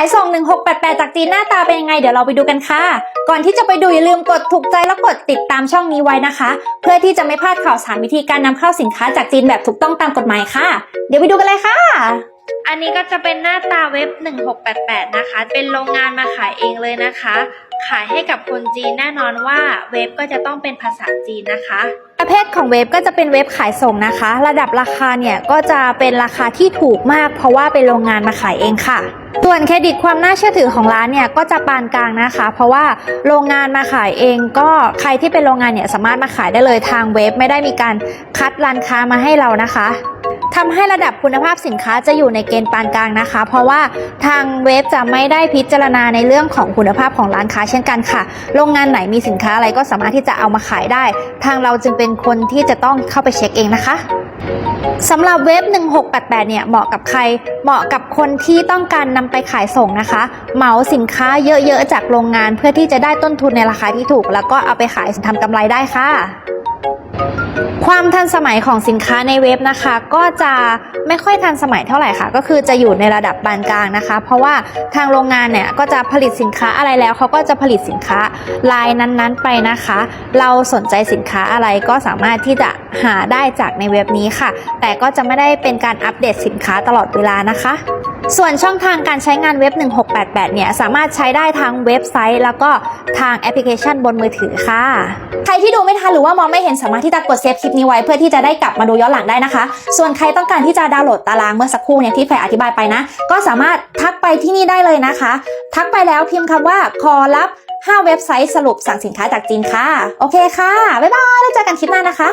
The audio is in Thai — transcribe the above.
ายส่ง 1688 จากจีนหน้าตาเป็นยังไง เดี๋ยวเราไปดูกันค่ะ ก่อนที่จะไปดูอย่าลืมกดถูกใจและกดติดตามช่องนี้ไว้นะคะ เพื่อที่จะไม่พลาดข่าวสารวิธีการนำเข้าสินค้าจากจีนแบบถูกต้องตามกฎหมายค่ะ เดี๋ยวไปดูกันเลยค่ะอันนี้ก็จะเป็นหน้าตาเว็บ 1688 นะคะ เป็นโรงงานมาขายเองเลยนะคะ ขายให้กับคนจีนแน่นอนว่าเว็บก็จะต้องเป็นภาษาจีนนะคะ ประเภทของเว็บก็จะเป็นเว็บขายส่งนะคะ ระดับราคาเนี่ยก็จะเป็นราคาที่ถูกมาก เพราะว่าเป็นโรงงานมาขายเองค่ะ ส่วนเครดิตความน่าเชื่อถือของร้านเนี่ยก็จะปานกลางนะคะ เพราะว่าโรงงานมาขายเอง ก็ใครที่เป็นโรงงานเนี่ยสามารถมาขายได้เลยทางเว็บไม่ได้มีการคัดร้านค้ามาให้เรานะคะ ทำให้ระดับคุณภาพสินค้าจะอยู่ในเกณฑ์ปานกลางนะคะ เพราะว่าทางเว็บจะไม่ได้พิจารณาในเรื่องของคุณภาพของร้านค้าเช่นกันค่ะ โรงงานไหนมีสินค้าอะไรก็สามารถที่จะเอามาขายได้ ทางเราจึงเป็นคนที่จะต้องเข้าไปเช็คเองนะคะสำหรับเว็บ 1688 เนี่ย เหมาะกับใคร เหมาะกับคนที่ต้องการนำไปขายส่งนะคะ เหมาสินค้าเยอะๆ จากโรงงานเพื่อที่จะได้ต้นทุนในราคาที่ถูก แล้วก็เอาไปขายทำกำไรได้ค่ะ ความทันสมัยของสินค้าในเว็บนะคะ ก็จะไม่ค่อยทันสมัยเท่าไหร่ค่ะ ก็คือจะอยู่ในระดับปานกลางนะคะ เพราะว่าทางโรงงานเนี่ยก็จะผลิตสินค้าอะไรแล้วเขาก็จะผลิตสินค้าลายนั้นๆไปนะคะ เราสนใจสินค้าอะไรก็สามารถที่จะหาได้จากในเว็บนี้ค่ะ แต่ก็จะไม่ได้เป็นการอัปเดตสินค้าตลอดเวลานะคะ ส่วนช่องทางการใช้งานเว็บ 1688 เนี่ย สามารถใช้ได้ทางเว็บไซต์ แล้วก็ทางแอปพลิเคชันบนมือถือค่ะ ใครที่ดูไม่ทันหรือว่ามองไม่เห็นสามารถที่จะกดเซฟคลิปนี้ไว้เพื่อที่จะได้กลับมาดูย้อนหลังได้นะคะ ส่วนใครต้องการที่จะดาวน์โหลดตารางเมื่อสักครู่เนี่ยที่แฟอธิบายไปนะ ก็สามารถทักไปที่นี่ได้เลยนะคะ ทักไปแล้วพิมพ์คำว่าขอรับ5เว็บไซต์สรุปสั่งสินค้าจากจีนค่ะ โอเคค่ะ บ๊ายบาย แล้วเจอกันคลิปหน้านะคะ